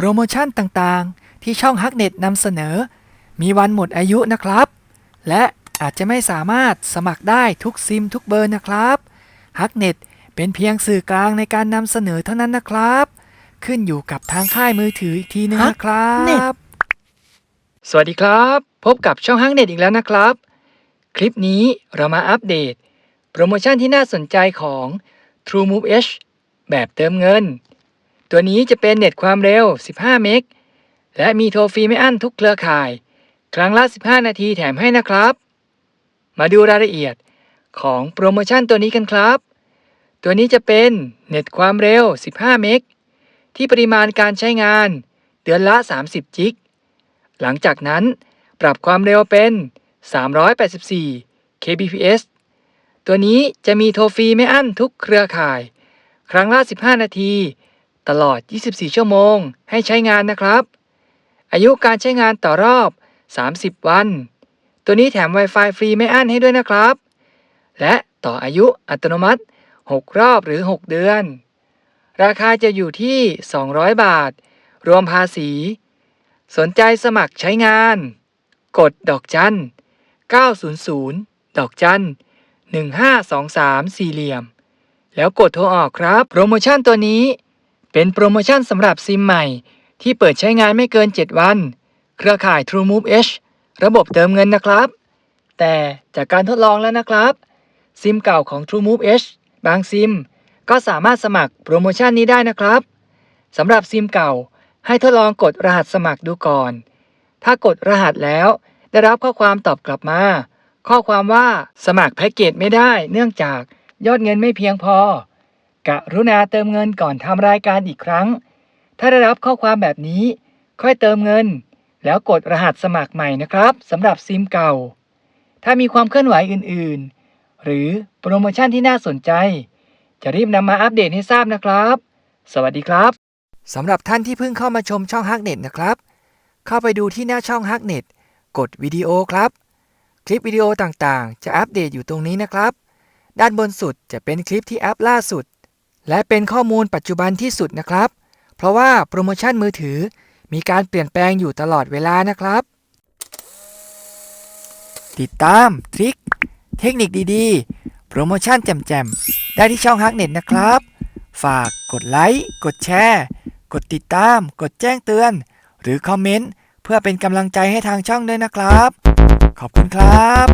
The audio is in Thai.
โปรโมชั่นต่างๆ ที่ช่องฮักเน็ตนำเสนอ มีวันหมดอายุนะครับ และอาจจะไม่สามารถสมัครได้ทุกซิมทุกเบอร์นะครับฮักเน็ตเป็นเพียงสื่อกลางในการนำเสนอเท่านั้นนะครับ ขึ้นอยู่กับทางค่ายมือถืออีกทีนึงนะครั Hacknet บสวัสดีครับ พบกับช่องฮักเน็ตอีกแล้วนะครับ คลิปนี้เรามาอัปเดต โปรโมชั่นที่น่าสนใจของ TrueMove H แบบเติมเงิน ตัวนี้จะเป็นเน็ตความเร็ว 15 เมก และมีโทรฟรีไม่อั้นทุกเครือข่าย ครั้งละ 15 นาทีแถมให้นะครับ มาดูรายละเอียดของโปรโมชั่นตัวนี้กันครับ ตัวนี้จะเป็นเน็ตความเร็ว 15 เมก ที่ปริมาณการใช้งาน เดือนละ 30 จิก หลังจากนั้นปรับความเร็วเป็น 384 kbps ตัวนี้จะมีโทรฟรีไม่อั้นทุกเครือข่าย ครั้งละ 15 นาที ตลอด 24 ชั่วโมง ให้ใช้งานนะครับ อายุการใช้งานต่อรอบ 30 วัน ตัวนี้แถม Wi-Fi ฟรีไม่อั้นให้ด้วยนะครับ และต่ออายุอัตโนมัติ 6 รอบหรือ 6 เดือน ราคาจะอยู่ที่ 200 บาท รวมภาษี สนใจสมัครใช้งาน กดดอกจัน 900 ดอกจัน 1523 สี่เหลี่ยม แล้วกดโทรออกครับ โปรโมชั่นตัวนี้ เป็นโปรโมชั่นสำหรับซิมใหม่ ที่เปิดใช้งานไม่เกิน 7 วัน เครือข่าย TrueMove H ระบบเติมเงินนะครับ แต่จากการทดลองแล้วนะครับ ซิมเก่าของ TrueMove H บางซิม ก็สามารถสมัครโปรโมชั่นนี้ได้นะครับสำหรับซิมเก่าให้ทดลองกดรหัสสมัครดูก่อน ถ้ากดรหัสแล้วได้รับข้อความตอบกลับมา ข้อความว่าสมัครแพ็กเกจไม่ได้ เนื่องจากยอดเงินไม่เพียงพอ กรุณาเติมเงินก่อนทำรายการอีกครั้ง ถ้าได้รับข้อความแบบนี้ ค่อยเติมเงิน แล้วกดรหัสสมัครใหม่นะครับสำหรับซิมเก่า ถ้ามีความเคลื่อนไหวอื่นๆ หรือโปรโมชั่นที่น่าสนใจ จะรีบนำมาอัปเดตให้ทราบนะครับ สวัสดีครับสำหรับท่านที่เพิ่งเข้ามาชมช่องฮักเน็ตนะครับ เข้าไปดูที่หน้าช่องฮักเน็ตกดวิดีโอครับ คลิปวิดีโอต่างๆ จะอัปเดตอยู่ตรงนี้นะครับ ด้านบนสุดจะเป็นคลิปที่อัปล่าสุด และเป็นข้อมูลปัจจุบันที่สุดนะครับ เพราะว่าโปรโมชั่นมือถือมีการเปลี่ยนแปลงอยู่ตลอดเวลานะครับ ติดตามทริคเทคนิคดีๆ โปรโมชั่นแจ่มๆ ได้ที่ช่องฮักเน็ตนะครับ ฝากกดไลค์ กดแชร์ กดติดตาม กดแจ้งเตือน หรือคอมเมนต์ เพื่อเป็นกำลังใจให้ทางช่องด้วยนะครับ ขอบคุณครับ